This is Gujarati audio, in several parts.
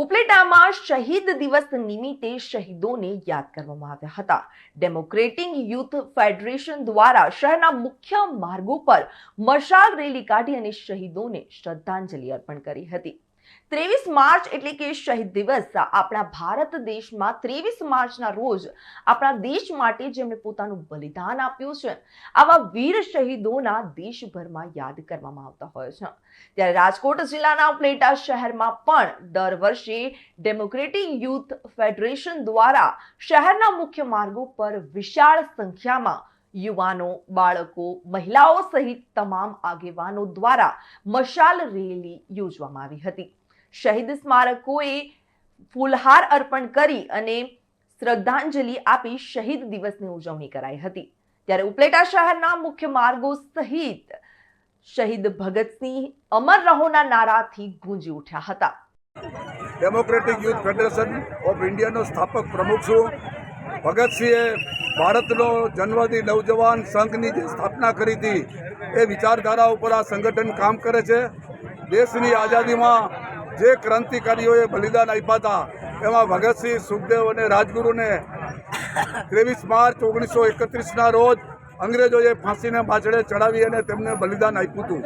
ઉપલેટામાં શહીદ દિવસ નિમિત્તે શહીદોને યાદ કરવામાં આવ્યા હતા. ડેમોક્રેટિક યુથ ફેડરેશન દ્વારા શહેરના મુખ્ય માર્ગો પર મશાલ રેલી કાઢી અને શહીદોને શ્રદ્ધાંજલિ અર્પણ કરી હતી. ત્રેવીસ માર્ચ એટલે કે શહીદ દિવસ. આપણા ભારત દેશમાં ત્રેવીસ માર્ચના રોજ આપણા દેશ માટે જેમણે પોતાનું બલિદાન આપ્યું છે, આવા વીર શહીદોના દેશભરમાં યાદ કરવામાં આવતા હોય છે. ત્યારે રાજકોટ જિલ્લાના ઉપલેટા શહેરમાં પણ દર વર્ષે ડેમોક્રેટિક યુથ ફેડરેશન દ્વારા શહેરના મુખ્ય માર્ગો પર વિશાળ સંખ્યામાં યુવાનો, બાળકો, મહિલાઓ સહિત તમામ આગેવાનો દ્વારા મશાલ રેલી યોજવામાં આવી હતી. શહીદ સ્મારકોએ ફૂલહાર અર્પણ કરી અને શ્રદ્ધાંજલિ આપી શહીદ દિવસની ઉજવણી કરાઈ હતી. ત્યારે ઉપલેટા શહેરના મુખ્ય માર્ગો સહિત શહીદ ભગતસિંહ અમર રહોના નારાથી ગુંજી ઉઠ્યા હતા. ડેમોક્રેટિક યુથ ફેડરેશન ઓફ ઇન્ડિયાનો સ્થાપક પ્રમુખ છું. ભગતસિંહે ભારતનો જન્મથી નવજવાન સંઘની જે સ્થાપના કરી હતી, એ વિચારધારા ઉપર આ સંગઠન કામ કરે છે. દેશની આઝાદીમાં જે ક્રાંતિકારીઓએ બલિદાન આપ્યા હતા, એમાં ભગતસિંહ સુખદેવ અને રાજગુરુને ત્રેવીસ માર્ચ ઓગણીસો એકત્રીસના રોજ અંગ્રેજોએ ફાંસીને પાછળે ચડાવી અને તેમને બલિદાન આપ્યું હતું.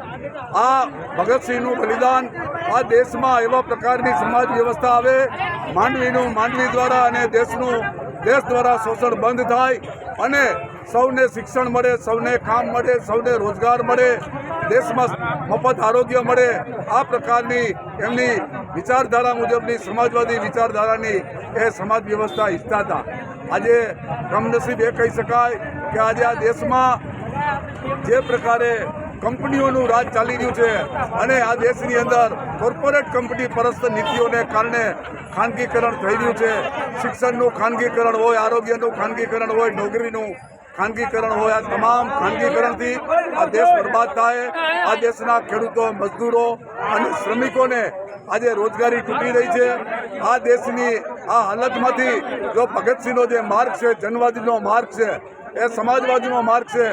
આ ભગતસિંહનું બલિદાન આ દેશમાં એવા પ્રકારની સમાજ વ્યવસ્થા આવે, માંડવીનું માંડવી દ્વારા અને દેશનું દેશ દ્વારા શોષણ બંધ થાય અને સૌને શિક્ષણ મળે, સૌને કામ મળે, સૌને રોજગાર મળે, દેશમાં મફત આરોગ્ય મળે. આ પ્રકારની એમની વિચારધારા મુજબની સમાજવાદી વિચારધારાની એ સમાજ વ્યવસ્થા ઈચ્છતા હતા. આજે કમનસીબ એ કહી શકાય કે આજે આ દેશમાં જે પ્રકારે કંપનીઓનું રાજ ચાલી રહ્યું છે અને આ દેશની અંદર કોર્પોરેટ કંપની પરસ્ત નીતિઓને કારણે ખાનગીકરણ થઈ રહ્યું છે. શિક્ષણનું ખાનગીકરણ હોય, આરોગ્યનું ખાનગીકરણ હોય, નોકરીનું ખાનગીકરણ હોય આ તમામ ખાનગીકરણથી આ દેશ બરબાદ થાય. આ દેશના ખેડૂતો, મજદૂરો અને શ્રમિકોને આજે રોજગારી તૂટી રહી છે. આ દેશની આ હાલતમાંથી જો ભગતસિંહનો જે માર્ગ છે, જનવાદીનો માર્ગ છે, એ સમાજવાદીનો માર્ગ છે,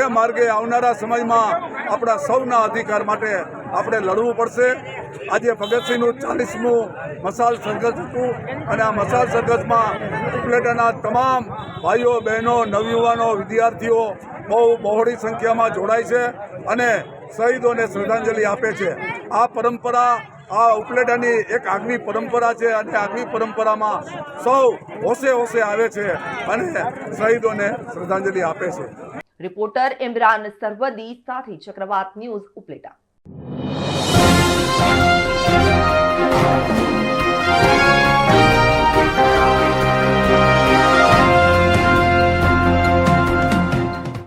એ માર્ગે આવનારા સમયમાં આપણા સૌના અધિકાર માટે આપણે લડવું પડશે. આજે ભગતસિંહનું ચાલીસમું મસાલ સંઘર્ષ હતું અને આ મસાલ સંઘર્ષમાં ઉપલેટાના તમામ ભાઈઓ, બહેનો, નવયુવાનો, વિદ્યાર્થીઓ બહુ બહોળી સંખ્યામાં જોડાય છે અને શહીદોને શ્રદ્ધાંજલિ આપે છે. આ પરંપરા, આ ઉપલેટાની એક આગવી પરંપરા છે અને આગવી પરંપરામાં સૌ હોશે હોશે આવે છે અને શહીદોને શ્રદ્ધાંજલિ આપે છે. રિપોર્ટર ઇમરાન સરવદી, સાથે ચક્રવાત ન્યૂઝ ઉપલેટા.